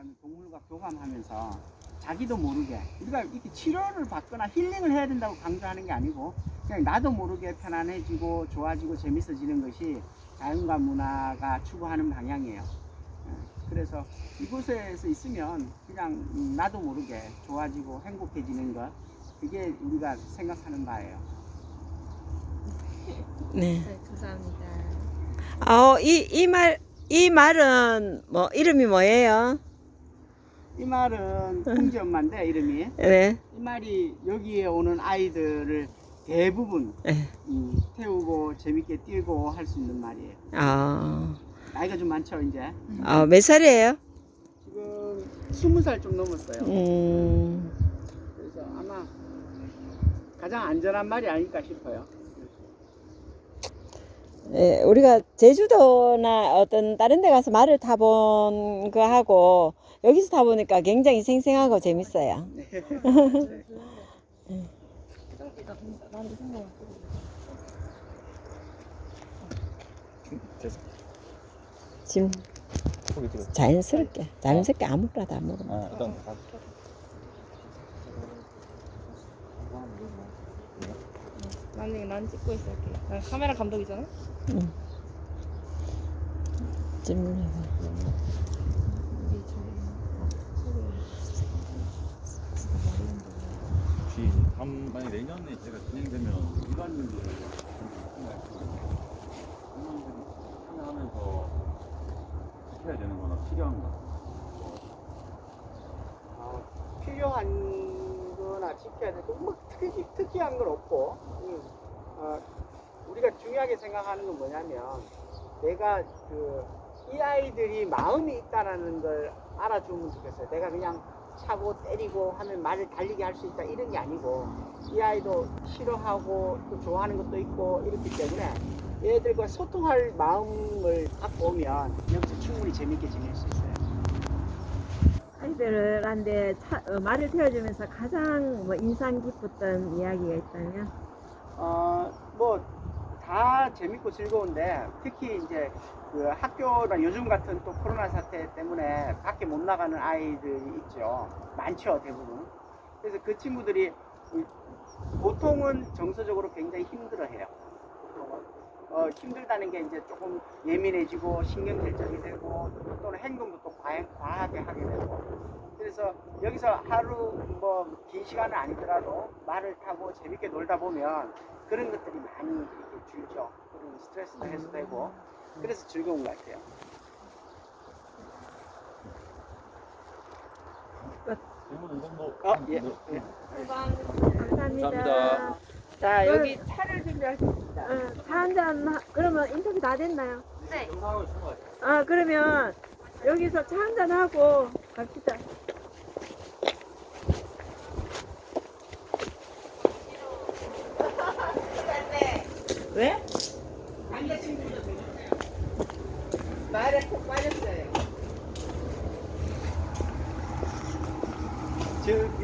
그다음에 동물과 교감하면서 자기도 모르게 우리가 이렇게 치료를 받거나 힐링을 해야 된다고 강조하는 게 아니고 그냥 나도 모르게 편안해지고 좋아지고 재밌어지는 것이 자연과 문화가 추구하는 방향이에요. 예, 그래서 이곳에서 있으면 그냥 음, 나도 모르게 좋아지고 행복해지는 것 그게 우리가 생각하는 바예요. 네. 네, 감사합니다. 어, 이, 이 말, 이 말은 뭐, 이름이 뭐예요? 이 말은 홍지 엄마인데 이름이 네. 이 말이 여기에 오는 아이들을 대부분 네. 음, 태우고 재밌게 뛰고 할 수 있는 말이에요. 아, 나이가 좀 많죠 이제. 어, 몇 살이에요? 지금 스무 살 좀 넘었어요. 음, 그래서 아마 가장 안전한 말이 아닐까 싶어요. 네, 우리가 제주도나 어떤 다른 데 가서 말을 타본 거하고 여기서 타보니까 굉장히 생생하고 재밌어요. 지금 거기 찍어. 자연스럽게, 자연스럽게 아무거나 다 먹어. 아, 일단 다. 나는 난 찍고 있을게. 나 카메라 감독이잖아. 질문해봐. 우리 저기 혹시 다음 만약 내년에 제가 진행되면 되는 거나 필요한 거나 지켜야 될 거, 뭐 특히, 특이한 건 없고, 음, 어, 우리가 중요하게 생각하는 건 뭐냐면, 내가 그, 이 아이들이 마음이 있다라는 걸 알아주면 좋겠어요. 내가 그냥 차고 때리고 하면 말을 달리게 할 수 있다 이런 게 아니고, 이 아이도 싫어하고 또 좋아하는 것도 있고 이렇기 때문에 얘들과 소통할 마음을 갖고 오면 여기서 충분히 재밌게 지낼 수 있어요. 아이들한테 차- 어, 말을 태워주면서 가장 뭐 인상 깊었던 이야기가 있다면 어, 뭐, 다 재밌고 즐거운데, 특히 이제 그 학교나 요즘 같은 또 코로나 사태 때문에 밖에 못 나가는 아이들이 있죠. 많죠, 대부분. 그래서 그 친구들이 보통은 정서적으로 굉장히 힘들어 해요. 보통은. 어, 힘들다는 게 이제 조금 예민해지고 신경질적이 되고 또는 행동도 또 과, 과하게 하게 되고 그래서 여기서 하루 뭐 긴 시간은 아니더라도 말을 타고 재밌게 놀다 보면 그런 것들이 많이 줄죠. 그런 스트레스도 해소되고 그래서 즐거운 것 같아요. 어, 예. 뭐, 예. 감사합니다. 감사합니다. 자 여기 차를 준비하겠습니다. 어, 차 한잔 그러면 인터뷰 다 됐나요? 네. 아 그러면 여기서 차 한잔 하고 갑시다. 왜? 남자친구도. 말에 콕 빠졌어요. 저, 저